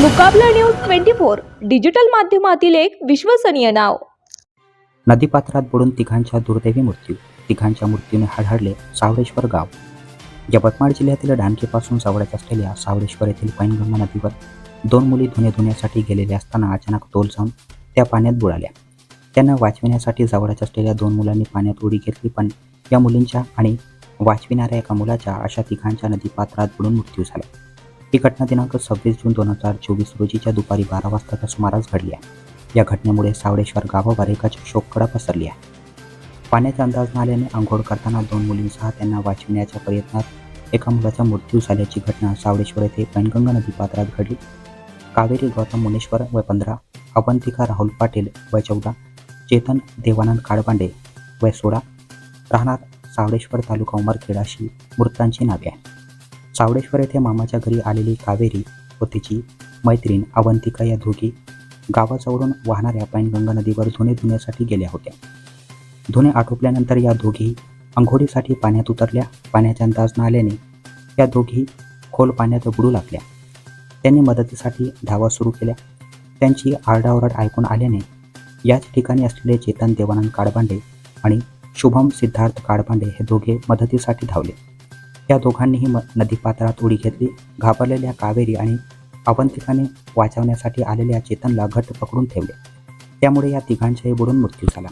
Mukabla news twenty four digital माध्यमातील एक विश्वसनीय नाव. नदीपात्रात बुडून तिघांच्या दुर्दैवी मृत्यू. तिघांच्या मृत्यूने हडहडले सावळेश्वर गाव. यवतमाळ जिल्ह्यातील डानकीपासून जवळच असलेल्या सावळेश्वर येथील पैनगंगा नदीवर दोन मुली धुणे धुण्यासाठी गेलेल्या असताना अचानक तोल जाऊन त्या पाण्यात बुडाल्या. त्यांना वाचविण्यासाठी जवळच असलेल्या दोन मुलांनी पाण्यात उडी घेतली पण या मुलींच्या आणि वाचविणाऱ्या एका मुलाच्या अशा तिघांच्या नदीपात्रात बुडून मृत्यू झाला. ही घटना दिनांक सव्वीस जून दोन हजार चोवीस रोजीच्या दुपारी बारा वाजताच्या सुमारास घडली आहे. या घटनेमुळे सावळेश्वर गावावर एकाची शोककडा पसरली आहे. पाण्याचा अंदाज न आल्याने आंघोळ करताना दोन मुलींसह त्यांना वाचविण्याच्या प्रयत्नात एका मुलाचा मृत्यू झाल्याची घटना सावळेश्वर येथे पैनगंगा नदी पात्रात घडली. कावेरी गौतम मुनेश्वर वय पंधरा अवंतिका राहुल पाटील वय चौदा चेतन देवानंद काळपांडे वय सोळा राहणार सावळेश्वर तालुका उमरखेडाशी मृतांची नावे आहे सावळेश्वर येथे मामाच्या घरी आलेली कावेरी व तिची मैत्रीण अवंतिका या दोघी गावाजवळून वाहणाऱ्या पैनगंगा नदीवर धुणे धुण्यासाठी गेल्या होत्या. धुणे आटोपल्यानंतर या दोघी अंघोळीसाठी पाण्यात उतरल्या. पाण्याचा अंदाज न आल्याने या दोघी खोल पाण्यात बुडू लागल्या. त्यांनी मदतीसाठी धावा सुरू केल्या. त्यांची आरडाओरड ऐकून आल्याने याच ठिकाणी असलेले चेतन देवानंद काडबांडे आणि शुभम सिद्धार्थ काळबांडे हे दोघे मदतीसाठी धावले. या दोघांनीही म नदीपात्रात उडी घेतली. घाबरलेल्या कावेरी आणि अवंतिकाने वाचवण्यासाठी आलेल्या चेतनला घट पकडून ठेवले. त्यामुळे या तिघांच्याही बुडून मृत्यू झाला.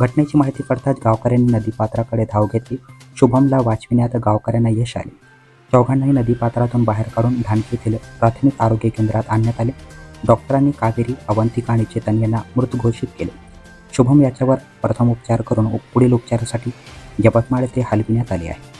घटनेची माहिती कळताच गावकऱ्यांनी नदीपात्राकडे धाव घेतली. शुभमला वाचविण्यात गावकऱ्यांना यश आले. चौघांनाही नदीपात्रातून बाहेर काढून धानकी येथील प्राथमिक आरोग्य केंद्रात आणण्यात आले. डॉक्टरांनी कावेरी अवंतिका आणि चेतन यांना मृत घोषित केले. शुभम याच्यावर प्रथम उपचार करून पुढील उपचारासाठी यवतमाळ येथे हलविण्यात आले आहे.